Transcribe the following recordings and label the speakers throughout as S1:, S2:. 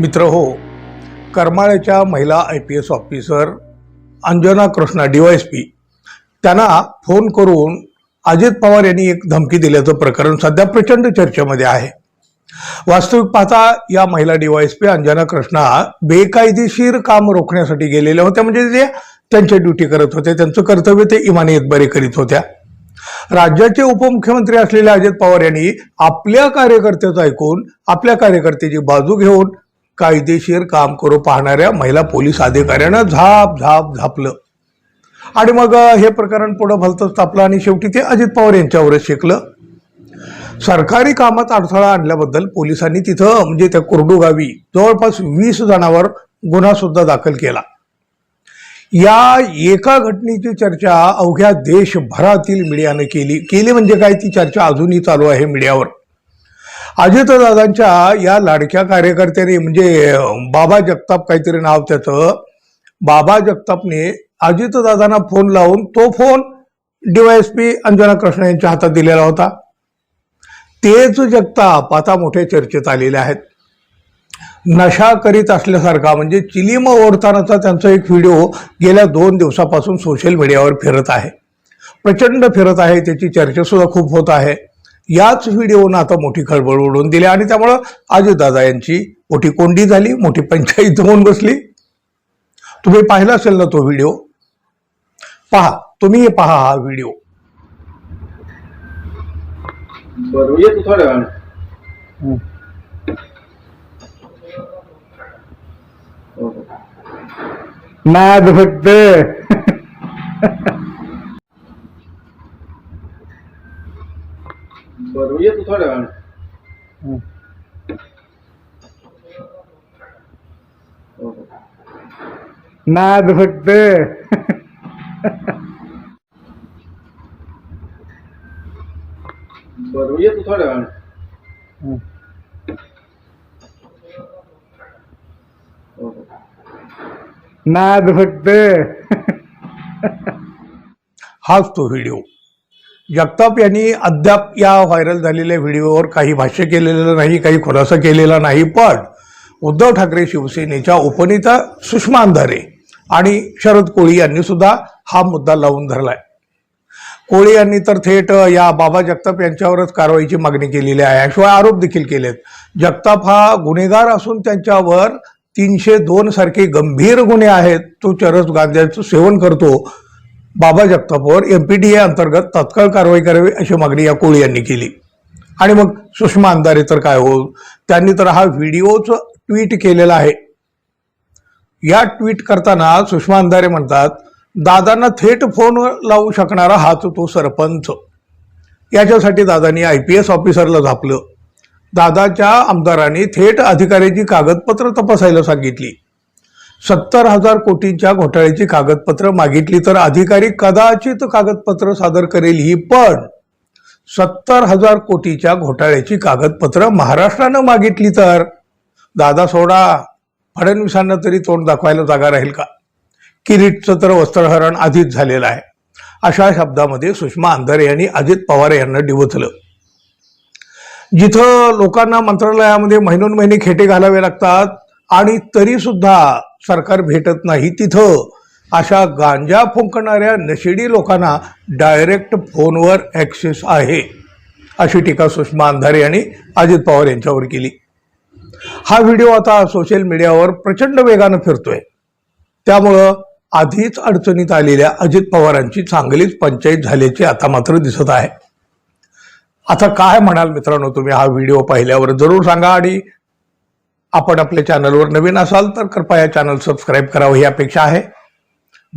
S1: मित्र हो करमाळ्याच्या महिला I P S officer Anjana Krishna DYS P त्यांना फोन करून अजित पवार यांनी एक धमकी दिल्याचं प्रकरण सध्या प्रचंड चर्चेमध्ये आहे. वास्तविक पाहता या महिला पी अंजना कृष्णा बेकायदेशीर काम रोखण्यासाठी गेलेल्या होत्या म्हणजे ते त्यांच्या ड्युटी करत होते त्यांचं कर्तव्य ते इमानी बरे करीत होत्या. राज्याचे उपमुख्यमंत्री असलेल्या अजित पवार यांनी आपल्या कार्यकर्त्याचं ऐकून आपल्या कार्यकर्त्याची बाजू घेऊन कायदेशीर काम करू पाहणाऱ्या महिला पोलीस अधिकाऱ्यानं झाप झाप झापलं. आणि मग हे प्रकरण पुढं भलतंच तापलं आणि शेवटी ते अजित पवार यांच्यावरच शिकलं. सरकारी कामात अडथळा आणल्याबद्दल पोलिसांनी तिथं म्हणजे त्या कुर्डू गावी जवळपास वीस जणांवर गुन्हा सुद्धा दाखल केला. या एका घटनेची चर्चा अवघ्या देशभरातील मीडियानं केली. केली म्हणजे काय? ती चर्चा अजूनही चालू आहे मीडियावर. अजितदादांच्या या लाडक्या कार्यकर्त्याने म्हणजे बाबा जगताप काहीतरी नाव त्याचं बाबा जगतापने अजितदादांना फोन लावून तो फोन डीवायएसपी अंजना कृष्ण यांच्या हातात दिलेला होता. तेच जगताप आता मोठ्या चर्चेत आलेले आहेत. नशा करीत असल्यासारखा म्हणजे चिलीम ओढतानाचा त्यांचा एक व्हिडिओ गेल्या दोन दिवसापासून सोशल मीडियावर फिरत आहे. प्रचंड फिरत आहे त्याची चर्चासुद्धा खूप होत आहे. याच व्हिडिओनं आता मोठी खळबळ उडवून दिली आणि त्यामुळं अजितदादा यांची मोठी कोंडी झाली मोठी पंचायत होऊन बसली. तुम्ही पाहिला असेल ना तो व्हिडिओ? पहा तुम्ही पहा हा व्हिडिओ.
S2: हो, हो.
S3: नाद फक्त.
S2: बरं ये तू थोड्या वेळाने हो, हो.
S3: नाद फक्त
S2: बरं ये तू थोड्या वेळाने हो, हो.
S3: नाद फक्त
S1: हाच तो व्हिडिओ जगताप यांनी अद्याप या व्हायरल झालेल्या व्हिडिओवर काही भाष्य केलेलं नाही काही खुलासा केलेला नाही पण उद्धव ठाकरे शिवसेनेच्या उपनेता सुषमा अंधारे आणि शरद कोळी यांनी सुद्धा हा मुद्दा लावून धरलाय. कोळी यांनी तर थेट या बाबा जगताप यांच्यावरच कारवाईची मागणी केलेली आहे. शिवाय आरोप देखील केलेत. जगताप हा गुन्हेगार असून त्यांच्यावर तीनशे दोन सारखे गंभीर गुन्हे आहेत. तो चरस गांजाचं सेवन करतो. बाबा जगतापवर एम पी टी ए अंतर्गत तत्काळ कारवाई करावी अशी मागणी या कोळी यांनी केली. आणि मग सुषमा अंधारे तर काय हो त्यांनी तर हा व्हिडिओचं ट्विट केलेला आहे. या ट्विट करताना सुषमा अंधारे म्हणतात दादांना थेट फोन लावू शकणारा हाच तो सरपंच. याच्यासाठी दादांनी आय पी एस ऑफिसरला झापलं. दादाच्या आमदारांनी थेट अधिकाऱ्याची कागदपत्र तपासायला सांगितली. सत्तर हजार कोटींच्या घोटाळ्याची कागदपत्र मागितली तर अधिकारी कदाचित कागदपत्र सादर करेल ही पण. सत्तर हजार कोटीच्या घोटाळ्याची कागदपत्र महाराष्ट्रानं मागितली तर. दादा सोडा फडणवीसांना तरी तोंड दाखवायला जागा राहील का? किरीटचं तर वस्त्रहरण आधीच झालेलं आहे. अशा शब्दामध्ये सुषमा अंधारे यांनी अजित पवार यांना डिवचलं. जिथं लोकांना मंत्रालयामध्ये महिनोन महिने खेटे घालावे लागतात आणि तरी सुद्धा सरकार भेटत नाही तिथं. अशा गांजा फुंकणाऱ्या नशेडी लोकांना डायरेक्ट फोनवर ॲक्सेस आहे अशी टीका सुषमा अंधारे यांनी अजित पवार यांच्यावर केली. हा व्हिडिओ आता सोशल मीडियावर प्रचंड वेगानं फिरतोय. त्यामुळं आधीच अडचणीत आलेल्या अजित पवारांची चांगलीच पंचायत झाल्याची आता मात्र दिसत आहे. आता काय म्हणाल मित्रांनो तुम्ही हा व्हिडिओ पाहिल्यावर? जरूर सांगा आणि आपण आपल्या चॅनलवर नवीन असाल तर कृपया चॅनल सबस्क्राईब करावं ही अपेक्षा आहे.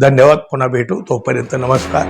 S1: धन्यवाद पुन्हा भेटू. तोपर्यंत नमस्कार.